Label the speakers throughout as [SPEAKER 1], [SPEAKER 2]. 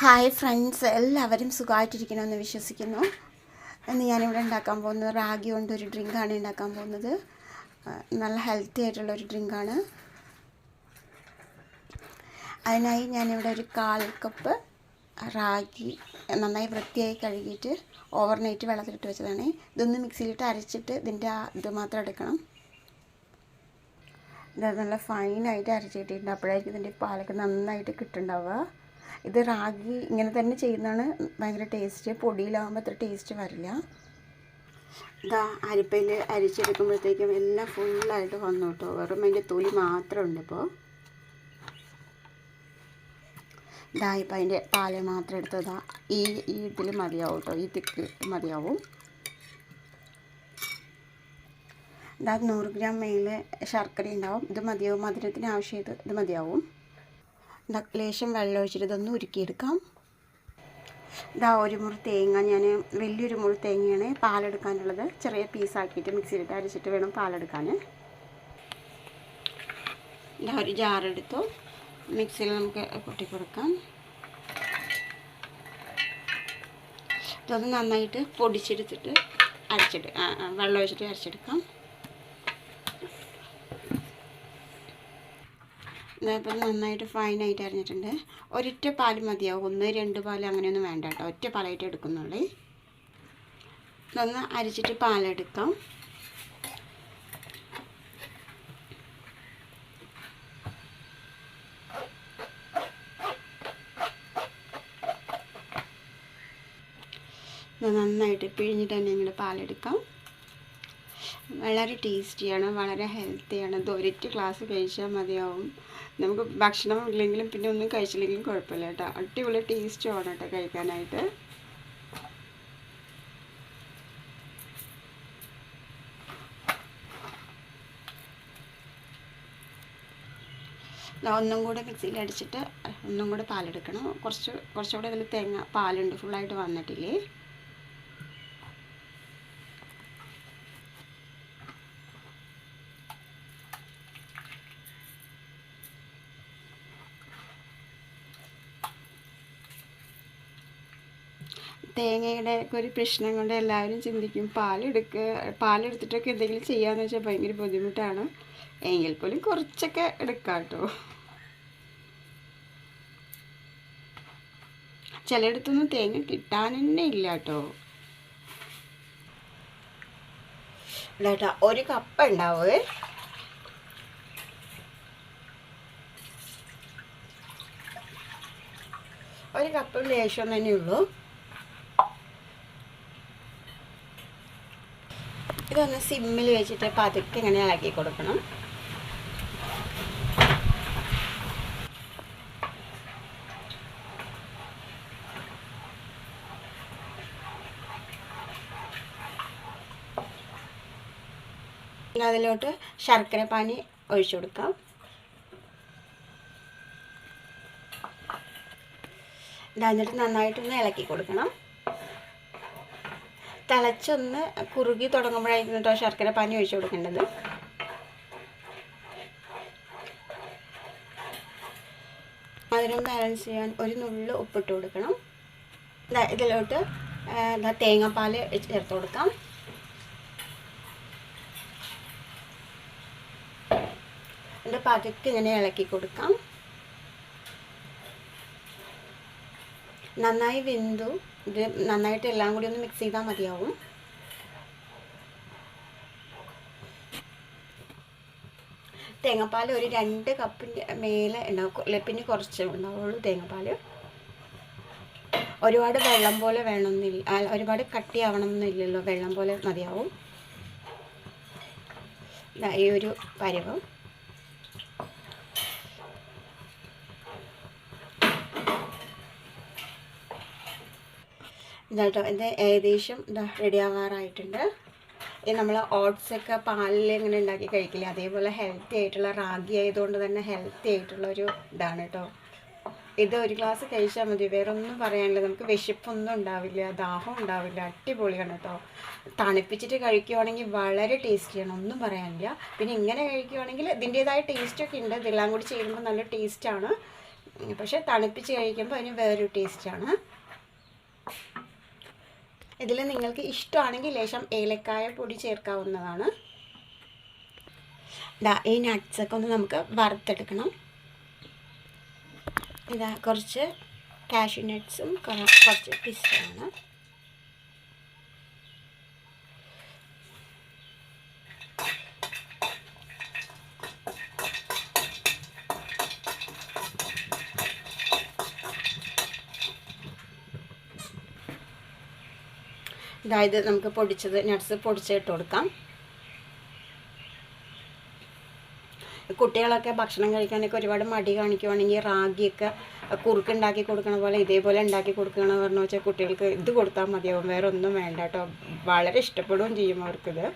[SPEAKER 1] Hi friends എല്ലാവരും സുഖമായിട്ടിരിക്കണമെന്ന് വിശ്വസിക്കുന്നു. ഇന്ന് ഞാനിവിടെ ഉണ്ടാക്കാൻ പോകുന്നത് റാഗി കൊണ്ട് ഒരു ഡ്രിങ്കാണ് ഉണ്ടാക്കാൻ പോകുന്നത്. നല്ല ഹെൽത്തി ആയിട്ടുള്ള ഒരു ഡ്രിങ്കാണ്. അതിനായി ഞാനിവിടെ ഒരു കാൽ കപ്പ് റാഗി നന്നായി വൃത്തിയായി കഴുകിയിട്ട് ഓവർനൈറ്റ് വെള്ളത്തിലിട്ട് വെച്ചതാണ്. ഇതൊന്ന് മിക്സിയിലിട്ട് അരച്ചിട്ട് ഇതിന്റെ ഇത് മാത്രം എടുക്കണം. ഇത് നല്ല ഫൈനായിട്ട് അരച്ചിട്ടിട്ടുണ്ട് അപ്പോഴായിരിക്കും ഇതിന്റെ പാലൊക്കെ നന്നായിട്ട് കിട്ടുന്നുണ്ടാവുക. ഇത് റാഗി ഇങ്ങനെ തന്നെ ചെയ്യുന്നതാണ്. ഭയങ്കര ടേസ്റ്റ് പൊടിയിലാകുമ്പോൾ അത്ര ടേസ്റ്റ് വരില്ല. ഇതാ അരിപ്പയിൽ അരിച്ചെടുക്കുമ്പോഴത്തേക്കും എല്ലാം ഫുള്ളായിട്ട് വന്നു കേട്ടോ വെറും അതിന്റെ തൊലി മാത്രമുണ്ട് ഇപ്പോൾ ഇതാ ഇപ്പം അതിന്റെ പാൽ മാത്രം എടുത്തതാ. ഈ ഈ ഇതിൽ മതിയാവും കേട്ടോ ഈ തിക്ക് മതിയാവും. ഇതാ നൂറ് ഗ്രാം മേലെ ശർക്കര ഉണ്ടാവും. ഇത് മതിയാവും. മധുരത്തിന് ആവശ്യം ഇത് മതിയാവും. ലേശം വെള്ളം ഒഴിച്ചിട്ട് ഇതൊന്ന് ഉരുക്കിയെടുക്കാം. ഇതാ ഒരു മുറി തേങ്ങ ഞാൻ വലിയൊരു മുറി തേങ്ങയാണ് പാലെടുക്കാനുള്ളത്. ചെറിയ പീസാക്കിയിട്ട് മിക്സിയിലിട്ട് അരച്ചിട്ട് വേണം പാലെടുക്കാൻ. ഇതാ ഒരു ജാറെടുത്തു മിക്സിയിൽ നമുക്ക് കൊട്ടി കൊടുക്കാം. ഇതൊന്ന് നന്നായിട്ട് പൊടിച്ചെടുത്തിട്ട് അരച്ചിട്ട് വെള്ളം ഒഴിച്ചിട്ട് അരച്ചെടുക്കാം. ഇപ്പം നന്നായിട്ട് ഫൈനായിട്ട് അരിഞ്ഞിട്ടുണ്ട്. ഒരൊറ്റ പാൽ മതിയാവും. ഒന്ന് രണ്ട് പാൽ അങ്ങനെയൊന്നും വേണ്ട കേട്ടോ. ഒറ്റ പാലായിട്ട് എടുക്കുന്നുള്ളേ. ഇതൊന്ന് അരിച്ചിട്ട് പാലെടുക്കാം. നന്നായിട്ട് പിഴിഞ്ഞിട്ട് തന്നെ ഇങ്ങനെ പാലെടുക്കാം. വളരെ ടേസ്റ്റിയാണ് വളരെ ഹെൽത്തിയാണ്. ഇത് ഗ്ലാസ് കഴിച്ചാൽ മതിയാവും. നമുക്ക് ഭക്ഷണം ഇല്ലെങ്കിലും പിന്നെ ഒന്നും കഴിച്ചില്ലെങ്കിലും കുഴപ്പമില്ല കേട്ടോ. അടിപൊളി ടേസ്റ്റ് ടേസ്റ്റുമാണ് കേട്ടോ കഴിക്കാനായിട്ട്. ഒന്നും കൂടെ മിക്സിയിൽ അടിച്ചിട്ട് ഒന്നും കൂടെ പാലെടുക്കണം. കുറച്ച് കുറച്ചുകൂടെ ഇതിൽ തേങ്ങ പാലുണ്ട് ഫുള്ളായിട്ട് വന്നിട്ടില്ലേ? തേങ്ങയുടെ ഒക്കെ ഒരു പ്രശ്നം കൊണ്ട് എല്ലാവരും ചിന്തിക്കും പാലെടുക്കുക പാലെടുത്തിട്ടൊക്കെ എന്തെങ്കിലും ചെയ്യാന്ന് വെച്ചാൽ ഭയങ്കര ബുദ്ധിമുട്ടാണ്. എങ്കിൽ പോലും കുറച്ചൊക്കെ എടുക്കാം കേട്ടോ ചിലയിടത്തൊന്നും തേങ്ങ കിട്ടാൻ തന്നെ ഇല്ല കേട്ടോ ഇടാട്ടാ ഒരു കപ്പ് ഉണ്ടാവേ. ഒരു കപ്പ് ലേശം തന്നെ ഉള്ളൂ. ഇതൊന്ന് സിമ്മിൽ വെച്ചിട്ട് പതുക്കെ ഇങ്ങനെ ഇളക്കി കൊടുക്കണം. അതിലോട്ട് ശർക്കര പാനി ഒഴിച്ചു കൊടുക്കാം. എന്നിട്ട് നന്നായിട്ടൊന്ന് ഇളക്കി കൊടുക്കണം. തിളച്ചൊന്ന് കുറുകി തുടങ്ങുമ്പോഴായിരിക്കും കേട്ടോ ശർക്കര പാനി ഒഴിച്ചു കൊടുക്കേണ്ടത്. മധുരം ബാലൻസ് ചെയ്യാൻ ഒരു നുള്ളു ഉപ്പിട്ട് കൊടുക്കണം. ഇതിലോട്ട് തേങ്ങാപ്പാൽ ചേർത്ത് കൊടുക്കാം. എന്നിട്ട് പതുക്കെ ഇങ്ങനെ ഇളക്കി കൊടുക്കാം. നന്നായി വെന്തു. ഇത് നന്നായിട്ട് എല്ലാം കൂടി ഒന്ന് മിക്സ് ചെയ്താൽ മതിയാവും. തേങ്ങാപ്പാൽ ഒരു രണ്ട് കപ്പിന്റെ മേലെ ഉണ്ടാവും പിന്നെ കുറച്ച് ഉണ്ടാവുള്ളൂ തേങ്ങാപ്പാൽ ഒരുപാട് വെള്ളം പോലെ വേണമെന്നില്ല ഒരുപാട് കട്ടിയാവണം എന്നില്ലല്ലോ വെള്ളം പോലെ മതിയാവും. ഈ ഒരു പരുവം. ഇതാട്ടോ ഇത് ഏകദേശം ഇതാ റെഡി ആവാറായിട്ടുണ്ട് നമ്മൾ ഓട്സൊക്കെ പാലിൽ ഇങ്ങനെ ഉണ്ടാക്കി കഴിക്കില്ല? അതേപോലെ ഹെൽത്തി ആയിട്ടുള്ള റാഗി ആയതുകൊണ്ട് തന്നെ ഹെൽത്തി ആയിട്ടുള്ള ഒരു ഇതാണ് കേട്ടോ ഇത് ഒരു ഗ്ലാസ് കഴിച്ചാൽ മതി. വേറെ ഒന്നും പറയാനില്ല. നമുക്ക് വിശപ്പൊന്നും ഉണ്ടാവില്ല ദാഹം ഉണ്ടാവില്ല. അടിപൊളിയാണ് കേട്ടോ തണുപ്പിച്ചിട്ട് കഴിക്കുവാണെങ്കിൽ വളരെ ടേസ്റ്റിയാണ് ഒന്നും പറയാനില്ല. പിന്നെ ഇങ്ങനെ കഴിക്കുവാണെങ്കിൽ ഇതിന്റേതായ ടേസ്റ്റൊക്കെ ഉണ്ട്. ഇതെല്ലാം കൂടി ചെയ്യുമ്പോൾ നല്ല ടേസ്റ്റാണ് പക്ഷേ തണുപ്പിച്ച് കഴിക്കുമ്പോൾ അതിന് വേറൊരു ടേസ്റ്റാണ് ഇതിൽ നിങ്ങൾക്ക് ഇഷ്ടമാണെങ്കിൽ ലേശം ഏലക്കായ പൊടി ചേർക്കാവുന്നതാണ്. ഇതാ ഈ നട്ട്സൊക്കെ ഒന്ന് നമുക്ക് വറുത്തെടുക്കണം. ഇതാ കുറച്ച് കാഷ്യൂ നട്ട്സും കുറച്ച് പിസ്തയാണ് അതായത് നമുക്ക് പൊടിച്ചത് നട്ട്സ് പൊടിച്ചിട്ട് കൊടുക്കാം. കുട്ടികളൊക്കെ ഭക്ഷണം കഴിക്കാനൊക്കെ ഒരുപാട് മടി കാണിക്കുവാണെങ്കിൽ റാഗിയൊക്കെ കുറുക്കുണ്ടാക്കി കൊടുക്കണ പോലെ ഇതേപോലെ ഉണ്ടാക്കി കൊടുക്കണമെന്ന് പറഞ്ഞു വെച്ചാൽ കുട്ടികൾക്ക് ഇത് കൊടുത്താൽ മതിയാവും. വേറെ ഒന്നും വേണ്ട കേട്ടോ. വളരെ ഇഷ്ടപ്പെടുകയും ചെയ്യും അവർക്കിത്.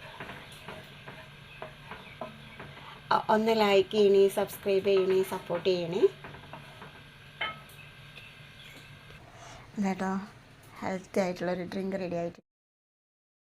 [SPEAKER 1] ഒന്ന് ലൈക്ക് ചെയ്യണേ സബ്സ്ക്രൈബ് ചെയ്യണേ സപ്പോർട്ട് ചെയ്യണേ. കേട്ടോ ഹെൽത്തി ആയിട്ടുള്ളൊരു ഡ്രിങ്ക് റെഡി ആയിട്ട്